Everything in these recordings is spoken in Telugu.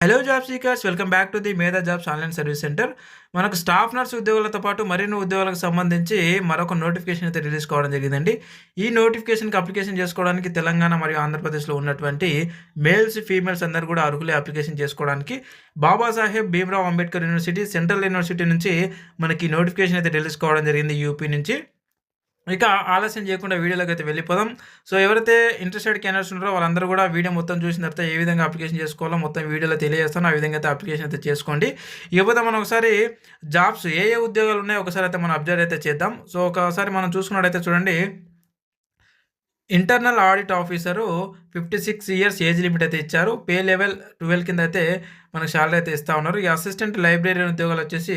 Hello job seekers welcome back to the Medha jobs online service center మనకు స్టాఫ్ నర్స్ ఉద్యోగులతో పాటు మరిన్ని ఉద్యోగాలకు సంబంధించి మరొక నోటిఫికేషన్ అయితే రిలీజ్ కావడం జరిగిందండి. ఈ నోటిఫికేషన్కి అప్లికేషన్ చేసుకోవడానికి తెలంగాణ మరియు ఆంధ్రప్రదేశ్లో ఉన్నటువంటి మేల్స్ ఫీమేల్స్ అందరూ కూడా అర్హులే అప్లికేషన్ చేసుకోవడానికి Babasaheb Bhimrao Ambedkar university central university నుంచి మనకి నోటిఫికేషన్ అయితే రిలీజ్ కావడం జరిగింది యూపీ నుంచి. ఇక ఆలస్యం చేయకుండా వీడియోలోకి అయితే వెళ్ళిపోదాం. సో ఎవరైతే ఇంట్రెస్టెడ్ క్యాండిడేట్స్ ఉన్నారో వాళ్ళందరూ కూడా వీడియో మొత్తం చూసిన తర్వాత ఏ విధంగా అప్లికేషన్ చేసుకోవాలో మొత్తం వీడియోలో తెలియజేస్తాను. ఆ విధంగా అయితే అప్లికేషన్ అయితే చేసుకోండి. ఇకపోతే మనం ఒకసారి జాబ్స్ ఏ ఏ ఉద్యోగాలు ఉన్నాయో ఒకసారి అయితే మనం అబ్జర్వ్ అయితే చేద్దాం. సో ఒకసారి మనం చూసుకున్నట్టయితే చూడండి. Internal audit officer fifty six years age limit అయితే ఇచ్చారు. పే లెవెల్ ట్వెల్వ్ కింద అయితే మనకు శాలరీ అయితే ఇస్తూ ఉన్నారు. ఈ అసిస్టెంట్ లైబ్రరీ ఉద్యోగాలు వచ్చేసి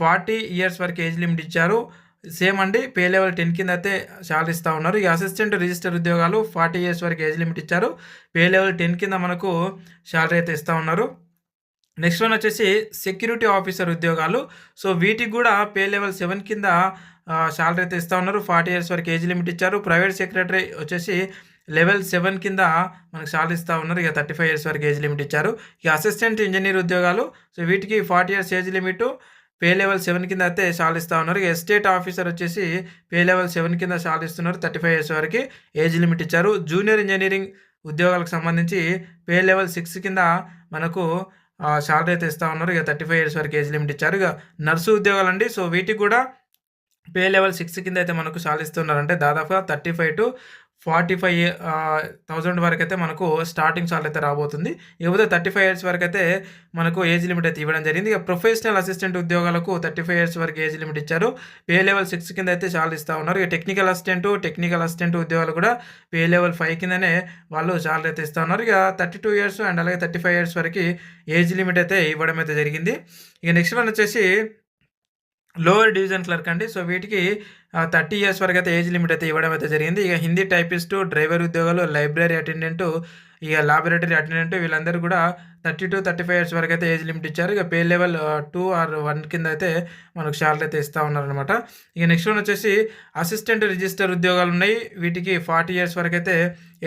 ఫార్టీ ఇయర్స్ వరకు ఏజ్ లిమిట్ ఇచ్చారు. సేమ్ అండి పే లెవెల్ టెన్ కింద అయితే శాలరీ ఇస్తూ ఉన్నారు. ఈ అసిస్టెంట్ రిజిస్టర్ ఉద్యోగాలు ఫార్టీ ఇయర్స్ వరకు ఏజ్ లిమిట్ ఇచ్చారు. పే లెవెల్ టెన్ కింద మనకు శాలరీ అయితే ఇస్తూ ఉన్నారు. నెక్స్ట్ వన్ వచ్చేసి సెక్యూరిటీ ఆఫీసర్ ఉద్యోగాలు. సో వీటికి కూడా పే లెవెల్ సెవెన్ కింద శాలరీ అయితే ఇస్తూ ఉన్నారు. ఫార్టీ ఇయర్స్ వరకు ఏజ్ లిమిట్ ఇచ్చారు. ప్రైవేట్ సెక్రటరీ వచ్చేసి లెవెల్ సెవెన్ కింద మనకు శాలరీ ఇస్తూ ఉన్నారు. ఇక థర్టీ ఫైవ్ ఇయర్స్ వరకు ఏజ్ లిమిట్ ఇచ్చారు. ఇక అసిస్టెంట్ ఇంజనీర్ ఉద్యోగాలు. సో వీటికి forty years age limit. Pay level seven కింద అయితే సాలిస్తూ ఉన్నారు. ఎస్టేట్ ఆఫీసర్ వచ్చేసి పే లెవెల్ సెవెన్ కింద సాలిస్తున్నారు థర్టీ ఫైవ్ ఇయర్స్ వరకు ఏజ్ లిమిట్ ఇచ్చారు. జూనియర్ ఇంజనీరింగ్ ఉద్యోగాలకు సంబంధించి పే లెవెల్ సిక్స్ కింద మనకు శాలరీ అయితే ఇస్తూ ఉన్నారు. ఇక థర్టీ ఫైవ్ ఇయర్స్ వరకు ఏజ్ లిమిట్ ఇచ్చారు. ఇక నర్సు ఉద్యోగాలు అండి సో వీటికి కూడా పే లెవెల్ సిక్స్ కింద అయితే మనకు సాలిస్తున్నారు అంటే దాదాపుగా thirty five to forty five thousand వరకు అయితే మనకు స్టార్టింగ్ సాల్ అయితే రాబోతుంది. ఇకపోతే థర్టీ ఫైవ్ ఇయర్స్ వరకు అయితే మనకు ఏజ్ లిమిట్ అయితే ఇవ్వడం జరిగింది. ఇక ప్రొఫెషనల్ అసిస్టెంట్ ఉద్యోగాలకు థర్టీ ఫైవ్ ఇయర్స్ వరకు ఏజ్ లిమిట్ ఇచ్చారు. పే లెవెల్ సిక్స్ కింద అయితే చాలా ఇస్తూ ఉన్నారు. ఇక టెక్నికల్ అసిస్టెంట్ టెక్నికల్ అసిస్టెంట్ ఉద్యోగాలు కూడా పే లెవెల్ ఫైవ్ కిందనే వాళ్ళు సాలరీ అయితే ఇస్తూ ఉన్నారు. ఇక థర్టీ టూ ఇయర్స్ అండ్ అలాగే థర్టీ ఫైవ్ ఇయర్స్ వరకు ఏజ్ లిమిట్ అయితే ఇవ్వడం అయితే జరిగింది. ఇక నెక్స్ట్ వన్ వచ్చేసి లోవర్ డివిజన్ క్లర్క్ అండి. సో వీటికి థర్టీ ఇయర్స్ వరకు అయితే ఏజ్ లిమిట్ అయితే ఇవ్వడం అయితే జరిగింది. ఇక హిందీ టైపిస్టు డ్రైవర్ ఉద్యోగాలు లైబ్రరీ అటెండెంట్ ఇక లాబొరేటరీ అటెండెంట్ వీళ్ళందరూ కూడా thirty to thirty five years వరకు అయితే ఏజ్ లిమిట్ ఇచ్చారు. ఇక pay level two or one కింద అయితే మనకు శాలరీ అయితే ఇస్తూ ఉన్నారనమాట ఇక నెక్స్ట్ వన్ వచ్చేసి అసిస్టెంట్ రిజిస్టర్ ఉద్యోగాలు ఉన్నాయి. వీటికి ఫార్టీ ఇయర్స్ వరకు అయితే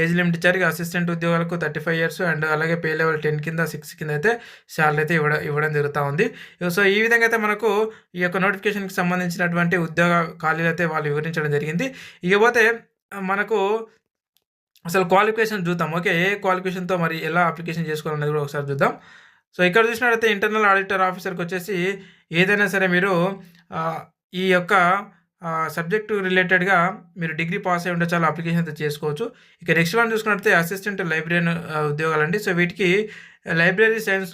ఏజ్ లిమిట్ ఇచ్చారు. ఇక అసిస్టెంట్ ఉద్యోగాలకు థర్టీ ఫైవ్ ఇయర్స్ అండ్ అలాగే పే లెవెల్ టెన్ కింద సిక్స్ కింద అయితే శాలరీ అయితే ఇవ్వడం ఇవ్వడం జరుగుతూ ఉంది. సో ఈ విధంగా అయితే మనకు ఈ యొక్క నోటిఫికేషన్కి సంబంధించినటువంటి ఉద్యోగ ఖాళీలు అయితే వాళ్ళు వివరించడం జరిగింది. ఇకపోతే మనకు అసలు క్వాలిఫికేషన్ చూద్దాం. ఓకే ఏ క్వాలిఫికేషన్తో మరి ఎలా అప్లికేషన్ చేసుకోవాలనేది కూడా ఒకసారి చూద్దాం. సో ఇక్కడ చూసినట్టయితే ఇంటర్నల్ ఆడిటర్ ఆఫీసర్కి వచ్చేసి ఏదైనా సరే మీరు ఈ యొక్క సబ్జెక్టు రిలేటెడ్గా మీరు డిగ్రీ పాస్ అయి ఉంటే చాలా అప్లికేషన్ అయితే చేసుకోవచ్చు. ఇక నెక్స్ట్ వన్ చూసుకున్నట్లయితే అసిస్టెంట్ లైబ్రరీ ఉద్యోగాలండి. సో వీటికి లైబ్రరీ సైన్స్